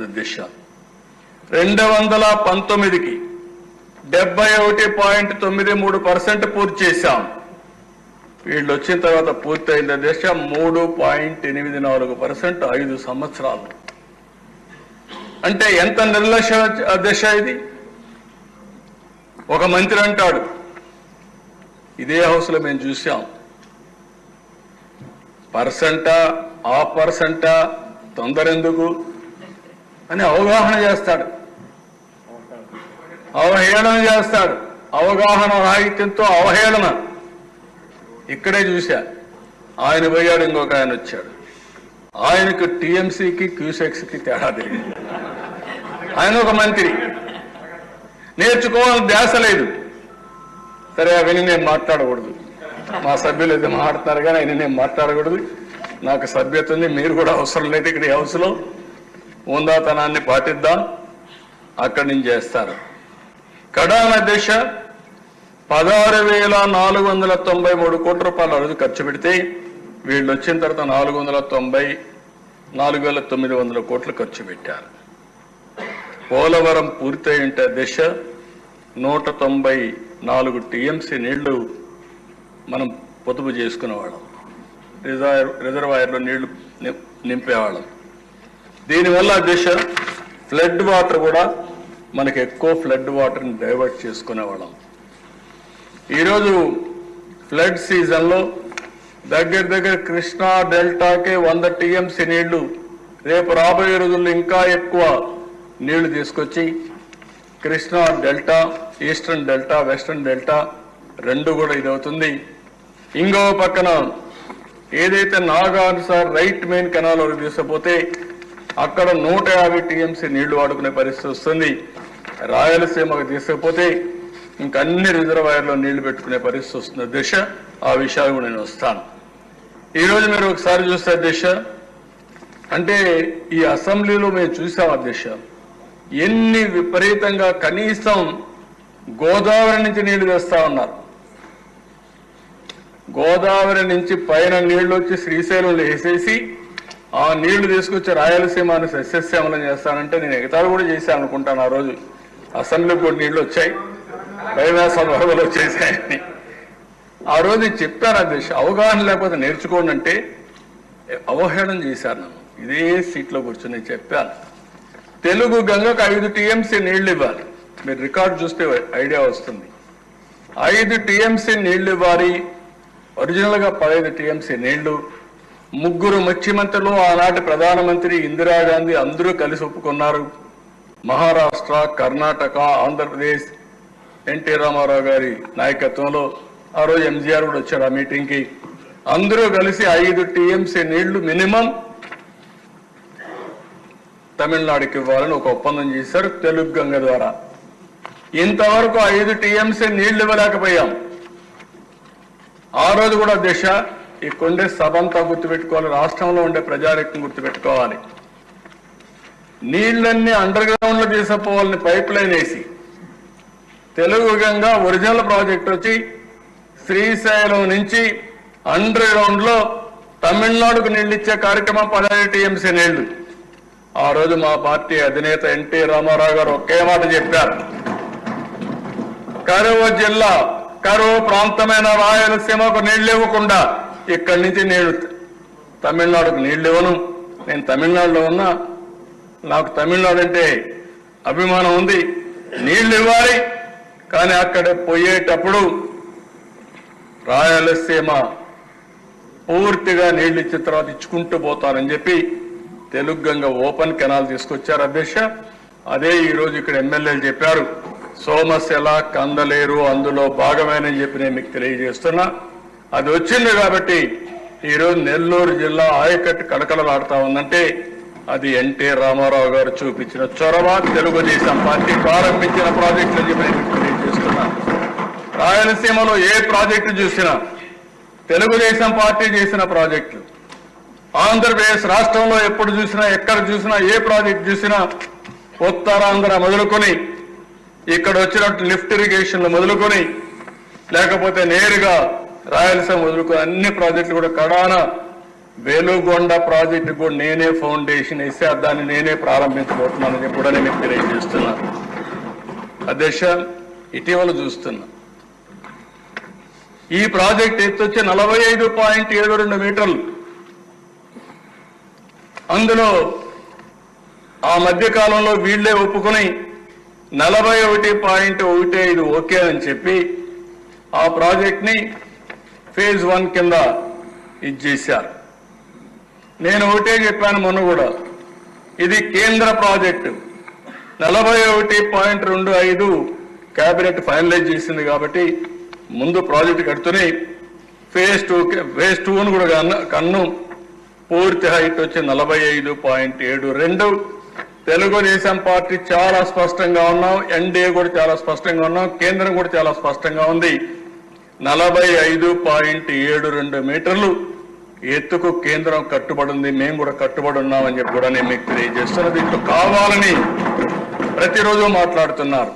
దిశ. రెండు వందల పంతొమ్మిదికి డెబ్బై ఒకటి పాయింట్ తొమ్మిది మూడు పర్సెంట్ పూర్తి చేశాం. వీళ్ళు వచ్చిన తర్వాత పూర్తయిన దిశ మూడు పాయింట్ ఎనిమిది నాలుగు పర్సెంట్ ఐదు సంవత్సరాలు. అంటే ఎంత నిర్లక్ష్య దిశ ఇది? ఒక మంత్రి అంటాడు ఇదే హౌస్లో మేము చూసాం పర్సెంటా ఆఫ్ పర్సెంటా తొందర ఎందుకు అని అవగాహన చేస్తాడు. అవహేళన చేస్తాడు. అవగాహన రాహిత్యంతో అవహేళన. ఇక్కడే చూశా. ఆయన పోయాడు ఇంకొక ఆయన వచ్చాడు. ఆయనకు టీఎంసీకి క్యూసెక్స్కి తేడా తెలియదు. ఆయన ఒక మంత్రి. నేర్చుకోవాలని ధ్యాస లేదు. సరే అవన్నీ నేను మాట్లాడకూడదు. మా సభ్యులు అయితే మాట్లాడతారు కానీ ఆయన నేను మాట్లాడకూడదు. నాకు సభ్యత ఉంది మీరు కూడా అవసరం లేదు ఇక్కడ ఈ హౌస్లో. ఉందాతనాన్ని పాటిద్దాం. అక్కడి నుంచి చేస్తారు. కడాన దిశ పదహారు వేల నాలుగు వందల తొంభై మూడు కోట్ల రూపాయల రోజు ఖర్చు పెడితే వీళ్ళు వచ్చిన తర్వాత నాలుగు వందల తొంభై నాలుగు వేల తొమ్మిది వందల కోట్లు ఖర్చు పెట్టారు. పోలవరం పూర్తయి దిశ నూట తొంభై నాలుగు టీఎంసీ నీళ్ళు మనం పొదుపు చేసుకునేవాళ్ళం. రిజర్వ్ రిజర్వాయర్లో నీళ్ళు నిం- నింపేవాళ్ళం. దీనివల్ల దిశ ఫ్లడ్ వాటర్ కూడా మనకి ఎక్కువ ఫ్లడ్ వాటర్ని డైవర్ట్ చేసుకునేవాళ్ళం. ఈరోజు ఫ్లడ్ సీజన్లో దగ్గర దగ్గర కృష్ణా డెల్టాకే వంద టీఎంసీ నీళ్ళు రేపు రాబోయే రోజుల్లో ఇంకా ఎక్కువ నీళ్ళు తీసుకొచ్చి Krishna delta eastern delta western delta రెండు కూడా ఇది అవుతుంది ఇంకో పక్కన ఏదైతే నాగానుసార్ రైట్ మెయిన్ కెనాల్ వరకు తీసుకుపోతే అక్కడ నూట యాభై టీఎంసీ నీళ్ళు వాడుకునే పరిస్థితి వస్తుంది. రాయలసీమకు తీసుకుపోతే ఇంకన్ని అన్ని రిజర్వాయర్లో నీళ్ళు పెట్టుకునే పరిస్థితి వస్తుంది. దిశ ఆ విషయాలు కూడా నేను వస్తాను. ఈరోజు మీరు ఒకసారి చూస్తే దిశ. అంటే ఈ అసెంబ్లీలో మేము చూసాం ఆ ఎన్ని విపరీతంగా కనీసం గోదావరి నుంచి నీళ్ళు తెస్తా ఉన్నారు. గోదావరి నుంచి పైన నీళ్ళు వచ్చి శ్రీశైలంలో వేసేసి ఆ నీళ్ళు తీసుకొచ్చి రాయలసీమను సస్యశ్యామలం చేస్తానంటే నేను ఎగతాలు కూడా చేశాను అనుకుంటాను ఆ రోజు. అసెంబ్లీకి కూడా నీళ్ళు వచ్చాయి. కైలాసం వరదలు వచ్చేసాయని. ఆ రోజు నేను చెప్పాను అధ్యక్ష అవగాహన లేకపోతే నేర్చుకోండి అంటే అవహేళన చేశాను నన్ను. ఇదే సీట్లో కూర్చొని చెప్పాను. తెలుగు గంగకు ఐదు టీఎంసీ నీళ్ళు ఇవ్వాలి. మీరు రికార్డు చూస్తే ఐడియా వస్తుంది. ఐదు టీఎంసీ నీళ్ళు ఇవ్వాలి. ఒరిజినల్గా పదహైదు టీఎంసీ నీళ్ళు ముగ్గురు ముఖ్యమంత్రులు ఆనాటి ప్రధానమంత్రి ఇందిరాగాంధీ అందరూ కలిసి ఒప్పుకున్నారు. మహారాష్ట్ర కర్ణాటక ఆంధ్రప్రదేశ్ ఎన్టీ రామారావు గారి నాయకత్వంలో ఆ రోజు ఎంజీఆర్ కూడా వచ్చారు ఆ మీటింగ్కి. అందరూ కలిసి ఐదు టీఎంసీ నీళ్ళు మినిమం తమిళనాడుకి ఇవ్వాలని ఒక ఒప్పందం చేశారు తెలుగు గంగ ద్వారా. ఇంతవరకు ఐదు టీఎంసీ నీళ్ళు ఇవ్వలేకపోయాం. ఆ రోజు కూడా దిశ ఈ కొండే సభంతా గుర్తుపెట్టుకోవాలి రాష్ట్రంలో ఉండే ప్రజారెక్కం గుర్తుపెట్టుకోవాలి. నీళ్ళన్నీ అండర్ గ్రౌండ్లో తీసుకుపోవాలని పైప్ లైన్ వేసి తెలుగు గంగా ఒరిజినల్ ప్రాజెక్ట్ వచ్చి శ్రీశైలం నుంచి అండర్ గ్రౌండ్లో తమిళనాడుకు నీళ్ళు ఇచ్చే కార్యక్రమం పదహైదు టీఎంసీ నీళ్ళు. ఆ రోజు మా పార్టీ అధినేత ఎన్టీ రామారావు గారు ఒకే మాట చెప్పారు. కరువు జిల్లా కరువు ప్రాంతమైన రాయలసీమకు నీళ్ళు ఇవ్వకుండా ఇక్కడి నుంచి నేను తమిళనాడుకు నీళ్ళు ఇవ్వను నేను తమిళనాడులో ఉన్నా. నాకు తమిళనాడు అంటే అభిమానం ఉంది. నీళ్ళు ఇవ్వాలి. కానీ అక్కడ పోయేటప్పుడు రాయలసీమ పూర్తిగా నీళ్ళు ఇచ్చిన తర్వాత ఇచ్చుకుంటూ పోతారని చెప్పి తెలుగు గంగ ఓపెన్ కెనాల్ తీసుకొచ్చారు అధ్యక్ష. అదే ఈరోజు ఇక్కడ ఎమ్మెల్యేలు చెప్పారు. సోమశిల కందలేరు అందులో భాగమేనని చెప్పి నేను మీకు తెలియజేస్తున్నా. అది వచ్చింది కాబట్టి ఈరోజు నెల్లూరు జిల్లా ఆయకట్టు కలకలలాడుతా ఉందంటే అది ఎన్టీ రామారావు గారు చూపించిన చొరవ తెలుగుదేశం పార్టీ ప్రారంభించిన ప్రాజెక్టులు అని తెలియజేస్తున్నా రాయలసీమలో ఏ ప్రాజెక్టు చూసినా తెలుగుదేశం పార్టీ చేసిన ప్రాజెక్టులు. ఆంధ్రప్రదేశ్ రాష్ట్రంలో ఎప్పుడు చూసినా ఎక్కడ చూసినా ఏ ప్రాజెక్ట్ చూసినా ఉత్తరాంధ్ర మొదలుకొని ఇక్కడ వచ్చినట్టు లిఫ్ట్ ఇరిగేషన్లు మొదలుకొని లేకపోతే నేరుగా రాయలసీమ వదులుకుని అన్ని ప్రాజెక్టులు కూడా కడాన వేలుగొండ ప్రాజెక్టు కూడా నేనే ఫౌండేషన్ వేసి దాన్ని నేనే ప్రారంభించబోతున్నానని కూడా నేను తెలియజేస్తున్నాను అధ్యక్ష ఇటీవల చూస్తున్నా. ఈ ప్రాజెక్ట్ ఎత్తు నలభై ఐదు పాయింట్ ఏడు రెండు మీటర్లు. అందులో ఆ మధ్య కాలంలో వీళ్ళే ఒప్పుకొని నలభై ఒకటి పాయింట్ ఒకటి ఐదు ఓకే అని చెప్పి ఆ ప్రాజెక్ట్ని ఫేజ్ వన్ కింద ఇది చేశారు. నేను ఒకటే చెప్పాను మొన్న కూడా. ఇది కేంద్ర ప్రాజెక్టు. నలభై ఒకటి పాయింట్ రెండు ఐదు కేబినెట్ ఫైనలైజ్ చేసింది కాబట్టి ముందు ప్రాజెక్ట్ కడుతూనే ఫేజ్ టూ ఫేజ్ టూను కూడా కన్ను- కన్ను పూర్తి హైట్ వచ్చి నలభై ఐదు పాయింట్ ఏడు రెండు. తెలుగుదేశం పార్టీ చాలా స్పష్టంగా ఉన్నాం. ఎన్డీఏ కూడా చాలా స్పష్టంగా ఉన్నాం. కేంద్రం కూడా చాలా స్పష్టంగా ఉంది. నలభై ఐదు పాయింట్ ఏడు రెండు మీటర్లు ఎత్తుకు కేంద్రం కట్టుబడి ఉంది మేము కూడా కట్టుబడి ఉన్నామని చెప్పి కూడా నేను మీకు తెలియజేస్తున్నా. దీంట్లో కావాలని ప్రతిరోజు మాట్లాడుతున్నారు.